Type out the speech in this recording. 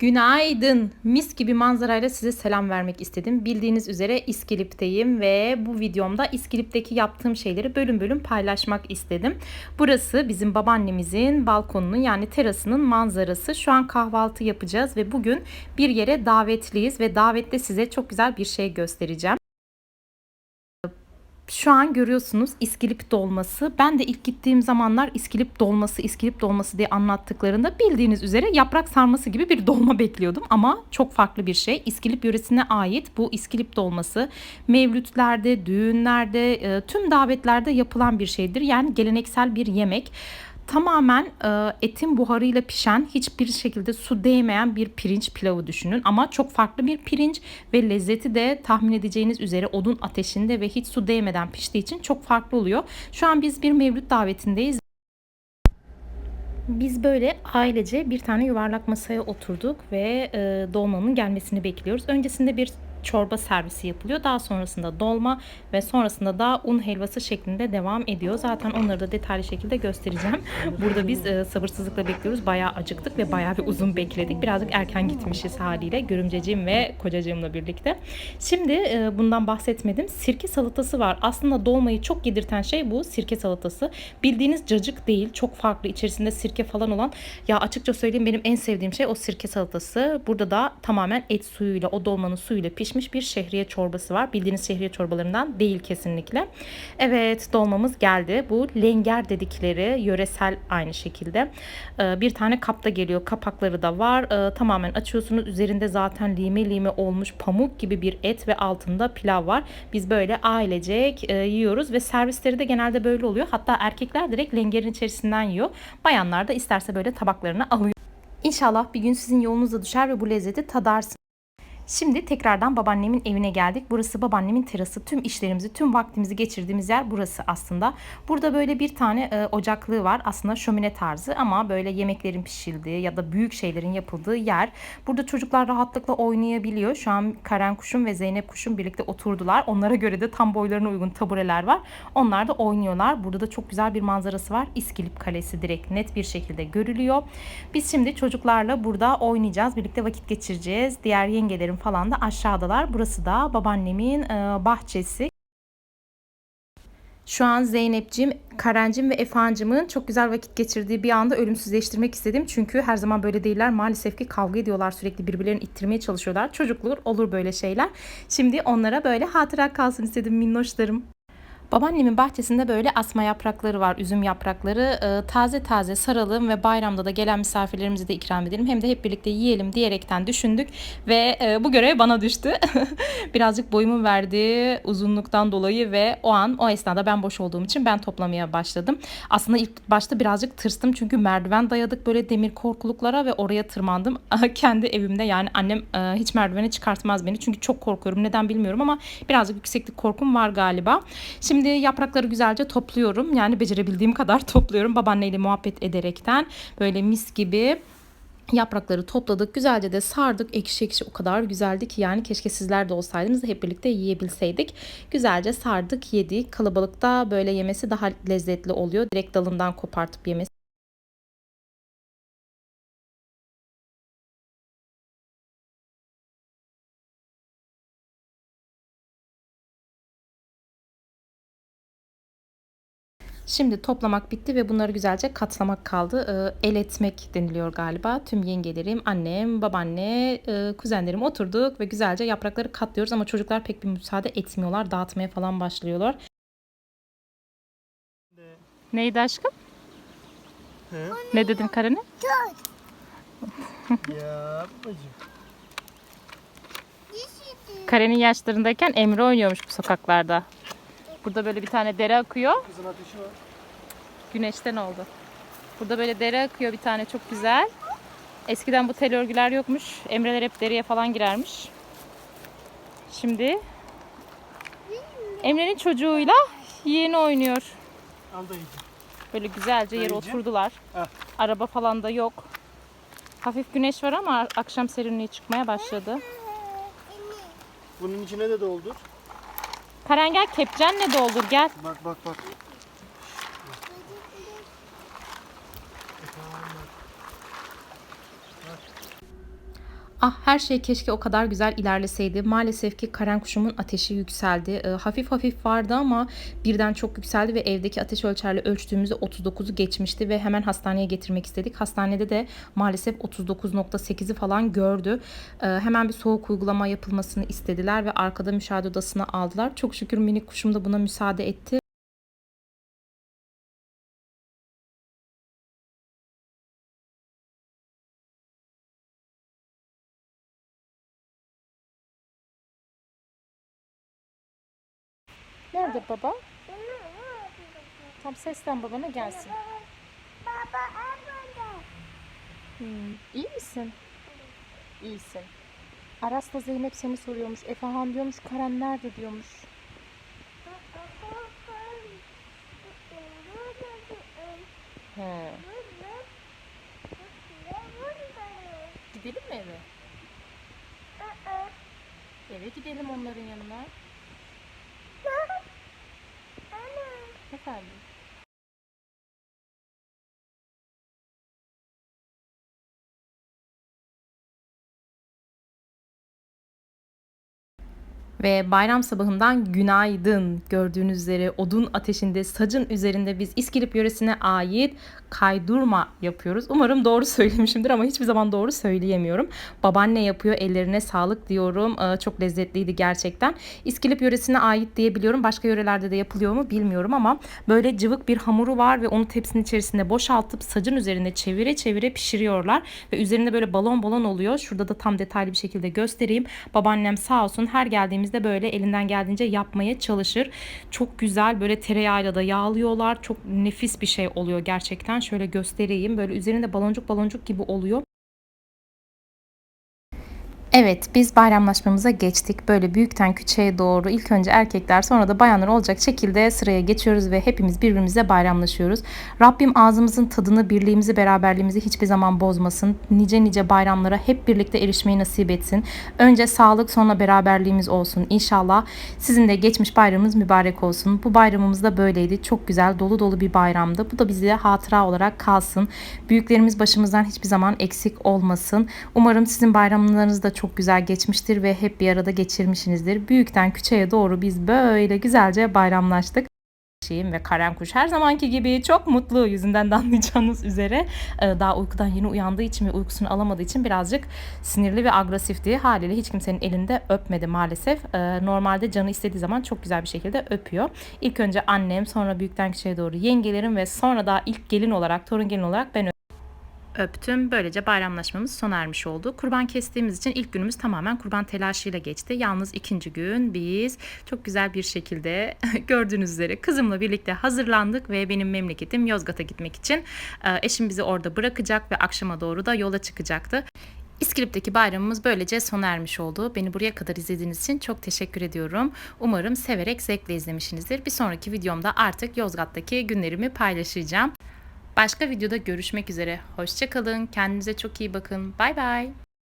Günaydın. Mis gibi manzarayla size selam vermek istedim. Bildiğiniz üzere İskilip'teyim ve bu videomda İskilip'teki yaptığım şeyleri bölüm bölüm paylaşmak istedim. Burası bizim babaannemizin balkonunun yani terasının manzarası. Şu an kahvaltı yapacağız ve bugün bir yere davetliyiz ve davette size çok güzel bir şey göstereceğim. Şu an görüyorsunuz İskilip dolması. Ben de ilk gittiğim zamanlar İskilip dolması, İskilip dolması diye anlattıklarında bildiğiniz üzere yaprak sarması gibi bir dolma bekliyordum. Ama çok farklı bir şey. İskilip yöresine ait bu İskilip dolması mevlütlerde, düğünlerde, e, tüm davetlerde yapılan bir şeydir. Yani geleneksel bir yemek tamamen e, etin buharıyla pişen hiçbir şekilde su değmeyen bir pirinç pilavı düşünün ama çok farklı bir pirinç ve lezzeti de tahmin edeceğiniz üzere odun ateşinde ve hiç su değmeden piştiği için çok farklı oluyor. Şu an biz bir mevlüt davetindeyiz. Biz böyle ailece bir tane yuvarlak masaya oturduk ve e, dolmanın gelmesini bekliyoruz. Öncesinde bir çorba servisi yapılıyor. Daha sonrasında dolma ve sonrasında da un helvası şeklinde devam ediyor. Zaten onları da detaylı şekilde göstereceğim. Burada biz e, sabırsızlıkla bekliyoruz. Bayağı acıktık ve bayağı bir uzun bekledik. Birazcık erken gitmişiz haliyle. Görümceciğim ve kocacığımla birlikte. Şimdi e, bundan bahsetmedim. Sirke salatası var. Aslında dolmayı çok yedirten şey bu sirke salatası. Bildiğiniz cacık değil. Çok farklı. içerisinde sirke falan olan. Ya açıkça söyleyeyim benim en sevdiğim şey o sirke salatası. Burada da tamamen et suyuyla, o dolmanın suyuyla pişmiş bir şehriye çorbası var. Bildiğiniz şehriye çorbalarından değil kesinlikle. Evet dolmamız geldi. Bu lenger dedikleri yöresel aynı şekilde. Ee, Bir tane kapta geliyor. Kapakları da var. Ee, Tamamen açıyorsunuz. Üzerinde zaten lime lime olmuş pamuk gibi bir et ve altında pilav var. Biz böyle ailecek e, yiyoruz ve servisleri de genelde böyle oluyor. Hatta erkekler direkt lengerin içerisinden yiyor. Bayanlar da isterse böyle tabaklarına alıyor. İnşallah bir gün sizin yolunuza düşer ve bu lezzeti tadarsınız. Şimdi tekrardan babaannemin evine geldik. Burası babaannemin terası. Tüm işlerimizi, tüm vaktimizi geçirdiğimiz yer burası aslında. Burada böyle bir tane e, ocaklığı var. Aslında şömine tarzı ama böyle yemeklerin pişirildiği ya da büyük şeylerin yapıldığı yer. Burada çocuklar rahatlıkla oynayabiliyor. Şu an Karen kuşum ve Zeynep kuşum birlikte oturdular. Onlara göre de tam boylarına uygun tabureler var. Onlar da oynuyorlar. Burada da çok güzel bir manzarası var. İskilip Kalesi direkt net bir şekilde görülüyor. Biz şimdi çocuklarla burada oynayacağız. Birlikte vakit geçireceğiz. Diğer yengelerim falan da aşağıdalar. Burası da babaannemin e, bahçesi. Şu an Zeynep'cim, Karencim ve Efancım'ın çok güzel vakit geçirdiği bir anda ölümsüzleştirmek istedim. Çünkü her zaman böyle değiller. Maalesef ki kavga ediyorlar sürekli birbirlerini ittirmeye çalışıyorlar. Çocukluğur olur böyle şeyler. Şimdi onlara böyle hatıra kalsın istedim minnoşlarım. Babaannemin bahçesinde böyle asma yaprakları var, üzüm yaprakları. Ee, taze taze saralım ve bayramda da gelen misafirlerimize de ikram edelim. Hem de hep birlikte yiyelim diyerekten düşündük ve e, bu görev bana düştü. Birazcık boyumun verdiği uzunluktan dolayı ve o an o esnada ben boş olduğum için ben toplamaya başladım. Aslında ilk başta birazcık tırstım çünkü merdiven dayadık böyle demir korkuluklara ve oraya tırmandım. Kendi evimde yani annem e, hiç merdivene çıkartmaz beni çünkü çok korkuyorum. Neden bilmiyorum ama birazcık yükseklik korkum var galiba. Şimdi yaprakları güzelce topluyorum. Yani becerebildiğim kadar topluyorum. Babaanneyle muhabbet ederekten böyle mis gibi yaprakları topladık. Güzelce de sardık. Ekşi ekşi o kadar güzeldi ki yani keşke sizler de olsaydınız da hep birlikte yiyebilseydik. Güzelce sardık, yedik. Kalabalıkta böyle yemesi daha lezzetli oluyor. Direkt dalından kopartıp yemesi. Şimdi toplamak bitti ve bunları güzelce katlamak kaldı. Ee, el etmek deniliyor galiba. Tüm yengelerim, annem, babaanne, e, kuzenlerim oturduk ve güzelce yaprakları katlıyoruz ama çocuklar pek bir müsaade etmiyorlar. Dağıtmaya falan başlıyorlar. Neydi aşkım? He? Ne dedin Karen'e? ya. Karen'in yaşlarındayken Emre oynuyormuş bu sokaklarda. Burada böyle bir tane dere akıyor. Kızın ateşi var. Güneşten oldu. Burada böyle dere akıyor bir tane çok güzel. Eskiden bu tel örgüler yokmuş. Emreler hep dereye falan girermiş. Şimdi Emre'nin çocuğuyla yeğeni oynuyor. Al da yiyeceğim. Böyle güzelce yere oturdular. Heh. Araba falan da yok. Hafif güneş var ama akşam serinliği çıkmaya başladı. Bunun içine de doldur. Karen gel kepçenle doldur gel. Bak bak bak. Ah her şey keşke o kadar güzel ilerleseydi. Maalesef ki Karen kuşumun ateşi yükseldi. Ee, hafif hafif vardı ama birden çok yükseldi ve evdeki ateş ölçerle ölçtüğümüzde 39'u geçmişti ve hemen hastaneye getirmek istedik. Hastanede de maalesef 39.8'i falan gördü. Ee, hemen bir soğuk uygulama yapılmasını istediler ve arkada müşahede odasına aldılar. Çok şükür minik kuşum da buna müsaade etti. Nerede baba? Tam seslen babana gelsin. Baba. Hmm, iyi misin? İyisin. Aras'la Zeynep seni soruyormuş. Efehan diyormuş. Karen nerede diyormuş. family Ve bayram sabahından günaydın. Gördüğünüz üzere odun ateşinde sacın üzerinde biz İskilip yöresine ait kaydurma yapıyoruz. Umarım doğru söylemişimdir ama hiçbir zaman doğru söyleyemiyorum. Babaanne yapıyor ellerine sağlık diyorum. Ee, Çok lezzetliydi gerçekten. İskilip yöresine ait diyebiliyorum. Başka yörelerde de yapılıyor mu bilmiyorum ama böyle cıvık bir hamuru var ve onu tepsinin içerisinde boşaltıp sacın üzerinde çevire çevire pişiriyorlar. Ve üzerinde böyle balon balon oluyor. Şurada da tam detaylı bir şekilde göstereyim. Babaannem sağ olsun her geldiğimizde böyle elinden geldiğince yapmaya çalışır. Çok güzel böyle tereyağıyla da yağlıyorlar. Çok nefis bir şey oluyor gerçekten. Şöyle göstereyim. Böyle üzerinde baloncuk baloncuk gibi oluyor. Evet biz bayramlaşmamıza geçtik. Böyle büyükten küçüğe doğru ilk önce erkekler sonra da bayanlar olacak şekilde sıraya geçiyoruz ve hepimiz birbirimize bayramlaşıyoruz. Rabbim ağzımızın tadını, birliğimizi, beraberliğimizi hiçbir zaman bozmasın. Nice nice bayramlara hep birlikte erişmeyi nasip etsin. Önce sağlık sonra beraberliğimiz olsun. İnşallah sizin de geçmiş bayramınız mübarek olsun. Bu bayramımız da böyleydi. Çok güzel, dolu dolu bir bayramdı. Bu da bize hatıra olarak kalsın. Büyüklerimiz başımızdan hiçbir zaman eksik olmasın. Umarım sizin bayramlarınız da çok güzel geçmiştir ve hep bir arada geçirmişsinizdir. Büyükten küçüğe doğru biz böyle güzelce bayramlaştık. Şeyim ve Karen Kuş her zamanki gibi çok mutlu yüzünden de anlayacağınız üzere Ee, daha uykudan yeni uyandığı için ve uykusunu alamadığı için birazcık sinirli ve agresifti. Haliyle hiç kimsenin elinde öpmedi maalesef. Ee, Normalde canı istediği zaman çok güzel bir şekilde öpüyor. İlk önce annem sonra büyükten küçüğe doğru yengelerim ve sonra da ilk gelin olarak torun gelin olarak ben öptüm. Böylece bayramlaşmamız sona ermiş oldu. Kurban kestiğimiz için ilk günümüz tamamen kurban telaşıyla geçti. Yalnız ikinci gün biz çok güzel bir şekilde gördüğünüz üzere kızımla birlikte hazırlandık ve benim memleketim Yozgat'a gitmek için e, eşim bizi orada bırakacak ve akşama doğru da yola çıkacaktı. İskilip'teki bayramımız böylece sona ermiş oldu. Beni buraya kadar izlediğiniz için çok teşekkür ediyorum. Umarım severek zevkle izlemişsinizdir. Bir sonraki videomda artık Yozgat'taki günlerimi paylaşacağım. Başka videoda görüşmek üzere. Hoşçakalın. Kendinize çok iyi bakın. Bay bay.